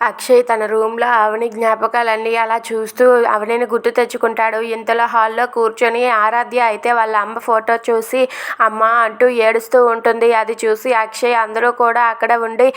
అక్షయ్ తన రూమ్లో అవని జ్ఞాపకాలన్నీ అలా చూస్తూ అవనిని గుర్తు తెచ్చుకుంటాడు. ఇంతలో హాల్లో కూర్చొని ఆరాధ్య అయితే వాళ్ళ అమ్మ ఫోటో చూసి అమ్మ అంటూ ఏడుస్తూ ఉంటుంది. అది చూసి అక్షయ్ అందరూ కూడా అక్కడ ఉండి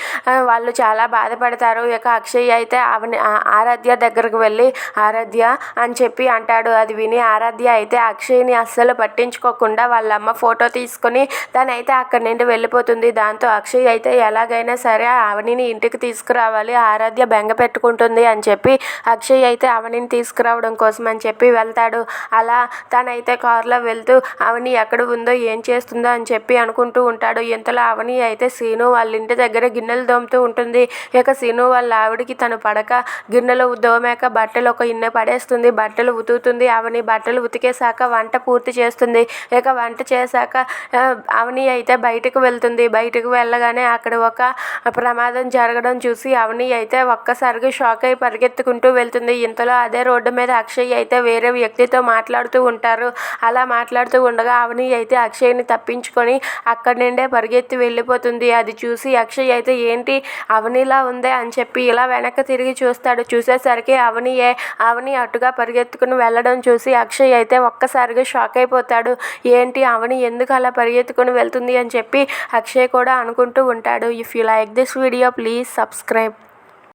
వాళ్ళు చాలా బాధపడతారు. ఇక అక్షయ్ అయితే అవని ఆరాధ్య దగ్గరకు వెళ్ళి ఆరాధ్య అని చెప్పి అంటాడు. అది విని ఆరాధ్య అయితే అక్షయ్ని అస్సలు పట్టించుకోకుండా వాళ్ళ అమ్మ ఫోటో తీసుకొని తనైతే అక్కడి నుండి వెళ్ళిపోతుంది. దాంతో అక్షయ్ అయితే ఎలాగైనా సరే అవనిని ఇంటికి తీసుకురావాలి. ఆరాధ్య బెంగ పెట్టుకుంటుంది అని చెప్పి అక్షయ్ అయితే అవనిని తీసుకురావడం కోసం అని చెప్పి వెళ్తాడు. అలా తనైతే కారులో వెళ్తూ అవని ఎక్కడ ఉందో ఏం చేస్తుందో అని చెప్పి అనుకుంటూ ఉంటాడు. ఇంతలో అవని అయితే సీను వాళ్ళ ఇంటి దగ్గర గిన్నెలు దోముతూ ఉంటుంది. ఇక సీను వాళ్ళ ఆవిడికి తను పడక గిన్నెలు దోమాక బట్టలు ఒక ఇన్నె పడేస్తుంది. బట్టలు ఉతుకుతుంది. అవని బట్టలు ఉతికేశాక వంట పూర్తి చేస్తుంది. ఇక వంట చేశాక అవని అయితే బయటకు వెళ్తుంది. బయటకు వెళ్ళగానే అక్కడ ఒక ప్రమాదం జరగడం చూసి అవని అయితే ఒక్కసారిగా షాక్ అయి పరిగెత్తుకుంటూ వెళ్తుంది. ఇంతలో అదే రోడ్డు మీద అక్షయ్ అయితే వేరే వ్యక్తితో మాట్లాడుతూ ఉంటారు. అలా మాట్లాడుతూ ఉండగా అవని అయితే అక్షయ్ని తప్పించుకొని అక్కడి నుండే పరిగెత్తి వెళ్ళిపోతుంది. అది చూసి అక్షయ్ అయితే ఏంటి? అవనిలా ఉందే? అని చెప్పి ఇలా వెనక్కి తిరిగి చూస్తాడు. చూసేసరికి అవనియే అవని అటుగా పరిగెత్తుకుని వెళ్ళడం చూసి అక్షయ్ అయితే ఒక్కసారిగా షాక్ అయిపోతాడు. ఏంటి? అవని ఎందుకు అలా పరిగెత్తుకుని వెళ్తుంది? అని చెప్పి అక్షయ్ కూడా అనుకుంటూ ఉంటాడు. If you like this video please subscribe.